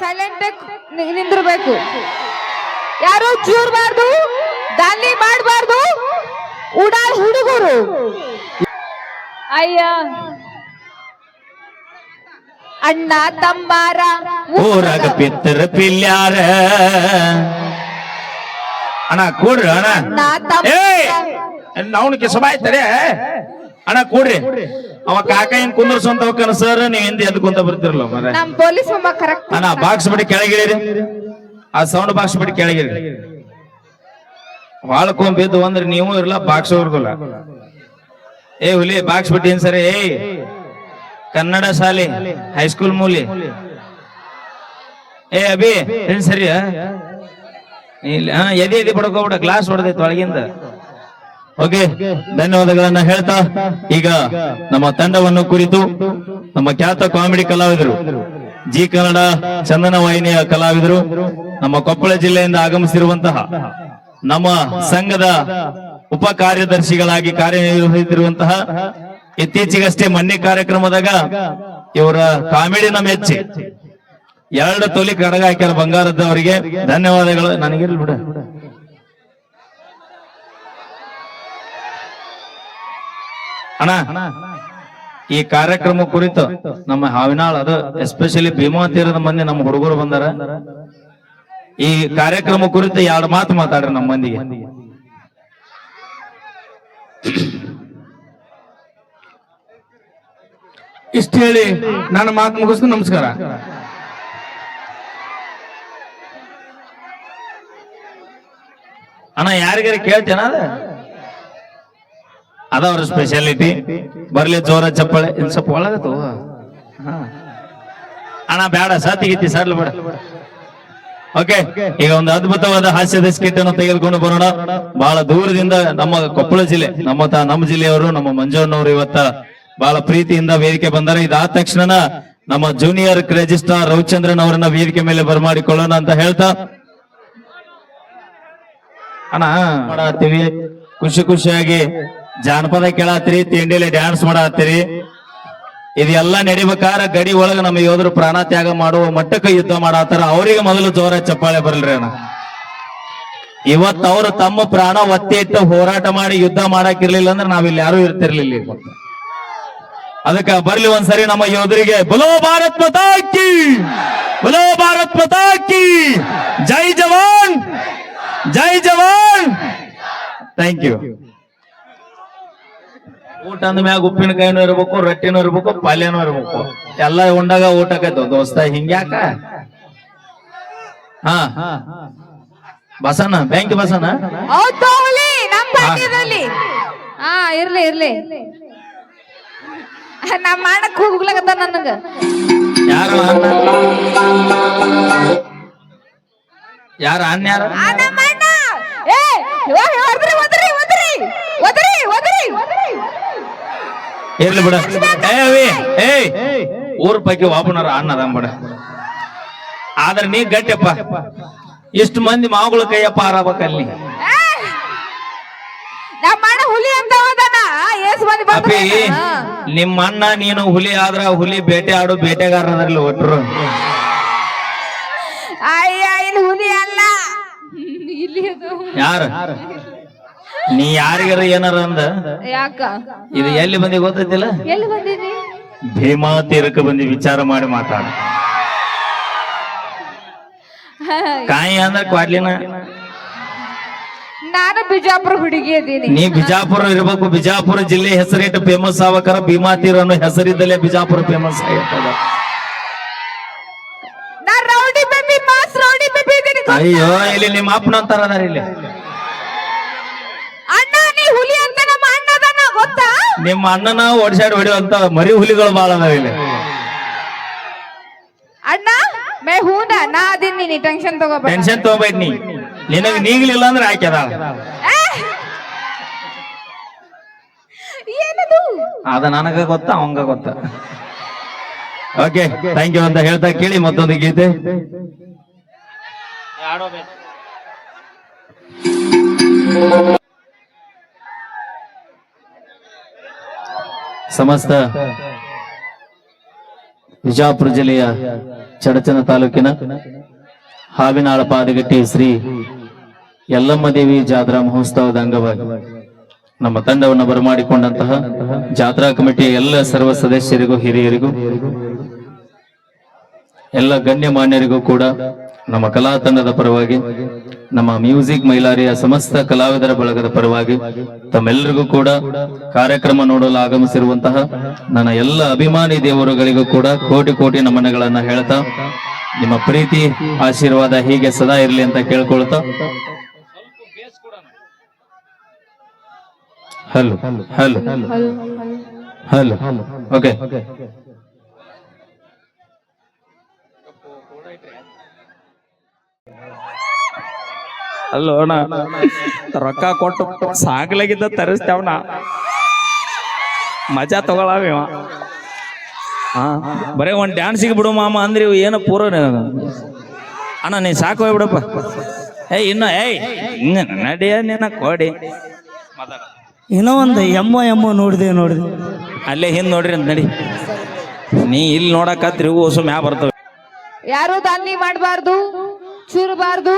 Silent ನಿಂದಿರ್ಬೇಕು. ಯಾರು ಚೂರ್ಬಾರ್ದು ದಾಲಿ ಮಾಡಬಾರ್ದು? ಉಡಾಳ್ ಹುಡುಗರು. ಅಯ್ಯ. ಅಣ್ಣ ತಮ್ಮಾರ ಊರಾಗ ಪಿತ್ತರ ಪಿಲ್ಯಾರ. ಅಣ್ಣ ಕೂಡ್ರಿ ಅಣ್ಣ. ಅಣ್ಣ ತಮ್ಮ ಏಯ್ ಅಣ್ಣ ಕೂಡ್ರಿ. ಅವ ಕಾಕ ಹಿಂಗ್ ಕುಂದ್ರಸಂತ ಹೋಗ್ತಾನ ಸರ್ ನೀವ್ ಹಿಂದೆ ಎದ್ದು ಕುಂತ ಬರ್ತಿರಲ್ಲ ಮರ ನಮ್ ಪೊಲೀಸ್ ಕರೆಕ್ಟ್ ಅಣ್ಣ ಬಾಕ್ಸ್ ಬಿಡಿ ಕೆಳಗಿಳಿರಿ. ಆ ಸೌಂಡ್ ಬಾಕ್ಸ್ ಬಿಡಿ ಕೆಳಗಿರಿ ಬಾಳ್ಕೊಂಡ್ ಬಿದ್ದು ಅಂದ್ರೆ ನೀವು ಇರಲ್ಲ ಬಾಕ್ಸ್ ಹೊರ್ಗಲ್ಲ ಏ ಹುಲಿ ಬಾಕ್ಸ್ ಬಿಟ್ಟು ಏನ್ ಸರಿ ಏಯ್ ಕನ್ನಡ ಶಾಲೆ ಹೈಸ್ಕೂಲ್ ಮೂಲಿ. ಏ ಅಭಿ ಏನ್ ಸರಿ ಎದೆ ಎದೆ ಬಡ್ಕೋಬಿಡ ಗ್ಲಾಸ್ ಹೊಡೆದೈತೆ ಒಳಗಿಂದ. ಓಕೆ, ಧನ್ಯವಾದಗಳನ್ನ ಹೇಳ್ತಾ, ಈಗ ನಮ್ಮ ತಂಡವನ್ನು ಕುರಿತು ನಮ್ಮ ಖ್ಯಾತ ಕಾಮಿಡಿ ಕಲಾವಿದರು, ಜಿ ಕನ್ನಡ ಚಂದನ ವಾಹಿನಿಯ ಕಲಾವಿದರು, ನಮ್ಮ ಕೊಪ್ಪಳ ಜಿಲ್ಲೆಯಿಂದ ಆಗಮಿಸಿರುವಂತಹ ನಮ್ಮ ಸಂಘದ ಉಪ ಕಾರ್ಯದರ್ಶಿಗಳಾಗಿ ಕಾರ್ಯನಿರ್ವಹಿಸಿರುವಂತಹ ಇತ್ತೀಚೆಗಷ್ಟೇ ಮೊನ್ನೆ ಕಾರ್ಯಕ್ರಮದಾಗ ಇವರ ಕಾಮಿಡಿನ ಮೆಚ್ಚಿ ಎರಡು ತೊಲಿ ಕಡಗ ಹಾಕ್ಯಾರ ಬಂಗಾರದವರಿಗೆ ಧನ್ಯವಾದಗಳು. ನನಗಿರ್ಲಿ ಬಿಡ. ಅಣ್ಣ, ಈ ಕಾರ್ಯಕ್ರಮ ಕುರಿತು ನಮ್ಮ ಹಾವಿನಾಳ್ ಅದು ಎಸ್ಪೆಷಲಿ ಭೀಮಾ ತೀರದ ಮಂದಿ ನಮ್ಮ ಹುಡುಗರು ಬಂದಾರ. ಈ ಕಾರ್ಯಕ್ರಮ ಕುರಿತು ಎರಡು ಮಾತು ಮಾತಾಡ್ರಿ ನಮ್ಮ ಮಂದಿಗೆ. ಇಷ್ಟ ಹೇಳಿ ನನ್ನ ಮಾತು ಮುಗಿಸ್ತು ನಮಸ್ಕಾರ. ಅಣ್ಣ, ಯಾರಿಗಾರ ಕೇಳ್ತೇನ ಅದ? ಅದ ಅವ್ರ ಸ್ಪೆಷಾಲಿಟಿ ಬರ್ಲಿ ಜೋರ ಚಪ್ಪಳೆ. ಇನ್ ಸ್ವಲ್ಪ ಒಳಗತ್ತು. ಅಣ್ಣ ಬೇಡ ಸತಿಗಿತ್ತಿ ಸರ್ಲ್ ಬೇಡ. ಓಕೆ ಈಗ ಒಂದು ಅದ್ಭುತವಾದ ಹಾಸ್ಯದ ಸ್ಕಿಟ್ ಅನ್ನು ತೆಗೆದುಕೊಂಡು ಬರೋಣ. ಬಹಳ ದೂರದಿಂದ ನಮ್ಮ ಕೊಪ್ಪಳ ಜಿಲ್ಲೆ ನಮ್ಮ ತ- ನಮ್ಮ ಜಿಲ್ಲೆಯವರು ನಮ್ಮ ಮಂಜಣ್ಣವರು ಇವತ್ತ ಬಹಳ ಪ್ರೀತಿಯಿಂದ ವೇದಿಕೆ ಬಂದರೆ. ಇದಾದ ತಕ್ಷಣ ನಮ್ಮ ಜೂನಿಯರ್ ರಿಜಿಸ್ಟ್ರಾರ್ ರವಿಚಂದ್ರನ್ ಅವರನ್ನ ವೇದಿಕೆ ಮೇಲೆ ಬರಮಾಡಿಕೊಳ್ಳೋಣ ಅಂತ ಹೇಳ್ತಾ. ಅಣ್ಣ ಮಾಡತ್ತೀವಿ ಖುಷಿ ಖುಷಿಯಾಗಿ ಜಾನಪದ ಕೇಳತ್ತೀರಿ ತಿಂಡಿಲಿ ಡ್ಯಾನ್ಸ್ ಮಾಡತ್ತೀರಿ ಇದೆಲ್ಲ ನಡಿಬೇಕಾರ ಗಡಿ ಒಳಗ ನಮ್ಮ ಯೋಧರು ಪ್ರಾಣ ತ್ಯಾಗ ಮಾಡುವ ಮಟ್ಟಕ್ಕೆ ಯುದ್ಧ ಮಾಡತ್ತಾರ. ಅವರಿಗೆ ಮೊದಲು ಜೋರ ಚಪ್ಪಾಳೆ ಬರಲ್ರಿ ಅಣ್ಣ. ಇವತ್ತು ಅವರು ತಮ್ಮ ಪ್ರಾಣ ಒತ್ತಿ ಇಟ್ಟು ಹೋರಾಟ ಮಾಡಿ ಯುದ್ಧ ಮಾಡಾಕಿರ್ಲಿಲ್ಲ ಅಂದ್ರೆ ನಾವಿಲ್ಲಿ ಯಾರು ಇರ್ತಿರ್ಲಿಲ್ಲ ಅದಕ್ಕೆ ಬರ್ಲಿ ಒಂದ್ಸರಿ ನಮ್ಮ ಯೋಧರಿಗೆ, ಬಲೋ ಭಾರತ್ ಮತಾಕಿ ಬಲೋ ಭಾರತ್ ಪತಾಕಿ ಜೈ ಜವಾನ್! ಜೈ ಜವಾನ್! ಥ್ಯಾಂಕ್ ಯು ಊಟ ಅಂದ ಮ್ಯಾಗ ಉಪ್ಪಿನಕಾಯಿನೂ ಇರ್ಬೇಕು ರೊಟ್ಟಿನೂ ಇರ್ಬೇಕು ಪಲ್ಯನೂ ಇರ್ಬೇಕು. ಎಲ್ಲ ಉಂಡಾಗ ಊಟ ಊಟಕ್ಕೈತು ದೋಸ್ತ ಹಿಂಗ್ಯಾಕ? ಹಾ. ಬಸನ ಬ್ಯಾಂಕ್ ಬಸನ ಹಾ ಇರ್ಲಿ ಇರ್ಲಿ. ನಮ್ಮ ಮಾಡಕ್ ಹೋಗ್ಲಕತ್ತ ನನಗ. ಯಾರು ಅಣ್ಣ? ಯಾರ ಅಣ್ಣ ಯಾರ ಆ ನಮ್ಮ ಅಣ್ಣ ಏ ಹೋಗ್ ಹೊರ್ದ್ರಿ ಒದ್ರಿ ಒದ್ರಿ ಒದ್ರಿ ಒದ್ರಿ ಇರ್ಲಿ ಬಿಡ? ಏ ಅವಿ ಏಯ್ ಊರ್ ಪೈಕಿ ವಾಪನರ ಅಣ್ಣ ಅದಂಬಡ ಆದ್ರೆ ನೀ ಗಟ್ಟಿಯಪ್ಪ. ಇಷ್ಟು ಮಂದಿ ಮಾವುಗಳ ಕೈಯಪ್ಪ ಮಂದಿ ಅಪ್ಪಿ ನಿಮ್ಮ ಅಣ್ಣ ನೀನು ಹುಲಿ ಆದ್ರ ಹುಲಿ ಬೇಟೆ ಆಡು ಬೇಟೆಗಾರರಲ್ಲಿ ಒಟ್ರು. ಹುಲಿ ಅಲ್ಲ. ಅದು. ಯಾರ? ನೀ ಯಾರಿಗಾರ ಏನಾರ ಅಂದ? ಯಾಕ? ಇದು ಎಲ್ಲಿ ಬಂದಿ ಗೊತ್ತೈತಿಲ್ಲ? ಎಲ್ಲಿ ಭೀಮಾ ತೀರಕ್ಕೆ ಬಂದಿ ವಿಚಾರ ಮಾಡಿ ಮಾತಾಡ. ಕಾಯಿ ಅಂದ್ರೆ ಕ್ವಾಡ್ಲಿನ ನಾನು ಬಿಜಾಪುರ ಹುಡುಗಿ ಅದೀನಿ. ನೀ ಬಿಜಾಪುರ ಇರ್ಬೇಕು. ಬಿಜಾಪುರ ಜಿಲ್ಲೆ ಹೆಸರಿಟ್ಟು ಫೇಮಸ್ ಆಗ್ಬೇಕಾರ ಭೀಮಾ ತೀರ ಅನ್ನೋ ಹೆಸರಿದ್ದಲ್ಲೇ ಬಿಜಾಪುರ ಫೇಮಸ್ ಆಗಿರ್ತದ. ಅಯ್ಯೋ ಇಲ್ಲಿ ನಿಮ್ಮ ಅಪ್ಪನ ಅಂತಾರ ಇಲ್ಲಿ ಅಣ್ಣ ನೀ ಹುಲಿ ಅಂತ ನಮ್ಮ ಅಣ್ಣ ಅದಾನ ಗೊತ್ತಾ ನಿಮ್ಮ ಅಣ್ಣನ ಓಡಿಸಾಡಿ ಹೊಡಿಯುವಂತ ಮರಿ ಹುಲಿಗಳು ಬಾಳ ಅದಾವ ಇಲ್ಲಿ. ಅಣ್ಣ ಮೇ ಹೂನ ನಾ ಅದೀನಿ ನೀ ಟೆನ್ಷನ್ ತಗೋಬೇಡ ಟೆನ್ಷನ್ ತಗೋಬೇಡ ನೀ. ನಿನಗ್ ನೀಗ್ಲಿಲ್ಲ ಅಂದ್ರೆ! ಏನದು? ಅದ ನನಗ ಗೊತ್ತ ಅವಂಗ ಗೊತ್ತ. ಓಕೆ ಥ್ಯಾಂಕ್ ಯು ಅಂತ ಹೇಳ್ತಾ ಕೇಳಿ ಮತ್ತೊಂದು ಗೀತೆ. ಸಮಸ್ತ ವಿಜಾಪುರ ಜಿಲ್ಲೆಯ ಚಡಚನ ತಾಲೂಕಿನ ಹಾವಿನಾಳ ಪಾದಗಟ್ಟಿ ಶ್ರೀ ಯಲ್ಲಮ್ಮ ದೇವಿ ಜಾತ್ರಾ ಮಹೋತ್ಸವದ ಅಂಗವಾಗಿ ನಮ್ಮ ತಂಡವನ್ನು ಬರಮಾಡಿಕೊಂಡಂತಹ ಜಾತ್ರಾ ಕಮಿಟಿಯ ಎಲ್ಲ ಸರ್ವ ಸದಸ್ಯರಿಗೂ, ಹಿರಿಯರಿಗೂ, ಎಲ್ಲ ಗಣ್ಯಮಾನ್ಯರಿಗೂ ಕೂಡ ನಮ್ಮ ಕಲಾ ತಂಡದ ಪರವಾಗಿ, ನಮ್ಮ ಮ್ಯೂಸಿಕ್ ಮೈಲಾರಿಯ ಸಮಸ್ತ ಕಲಾವಿದರ ಬಳಗದ ಪರವಾಗಿ, ತಮ್ಮೆಲ್ಲರಿಗೂ ಕೂಡ ಕಾರ್ಯಕ್ರಮ ನೋಡಲು ಆಗಮಿಸಿರುವಂತಹ ನನ್ನ ಎಲ್ಲ ಅಭಿಮಾನಿ ದೇವರುಗಳಿಗೂ ಕೂಡ ಕೋಟಿ ಕೋಟಿ ನಮನಗಳನ್ನ ಹೇಳ್ತಾ, ನಿಮ್ಮ ಪ್ರೀತಿ, ಆಶೀರ್ವಾದ ಹೀಗೆ ಸದಾ ಇರಲಿ ಅಂತ ಕೇಳ್ಕೊಳ್ತಾ. Hello hello hello, okay. ಅಲ್ಲೋ ಅಣ್ಣ ರೊಕ್ಕ ಕೊಟ್ಟು ಸಾಗ್ಲಾಗಿದ್ದ ತರಿಸ್ತೇವನ ಮಜಾ ತಗೊಳವ ಇವ. ಹಾ ಬರೇ ಒಂದ್ ಡ್ಯಾನ್ಸಿಗೆ ಬಿಡು ಮಾಮ ಅಂದ್ರೆ ಇವು ಏನು ಪೂರ ಅಣ್ಣ ನೀ ಸಾಕು ಹೋಗ್ಬಿಡಪ್ಪ ಏಯ್ ಇನ್ನು ಏಯ್ ಇನ್ನು ನಡಿಯ ನಿನ್ನ ಕೊಡಿ. ಏನೋ ಒಂದು ಎಮ್ಮೋ ಎಮ್ಮೋ ನೋಡಿದೆ ನೋಡಿದೆ. ಅಲ್ಲೇ ಹಿಂದ್ ನೋಡ್ರಿ ಅಂತ ನಡಿ. ನೀ ಇಲ್ಲಿ ನೋಡಕತ್ರಿ ಓಸು ಮ್ಯಾ ಬರ್ತವೆ. ಯಾರು ದಾನಿ ಮಾಡಬಾರ್ದು? ಚೂರಬಾರ್ದು?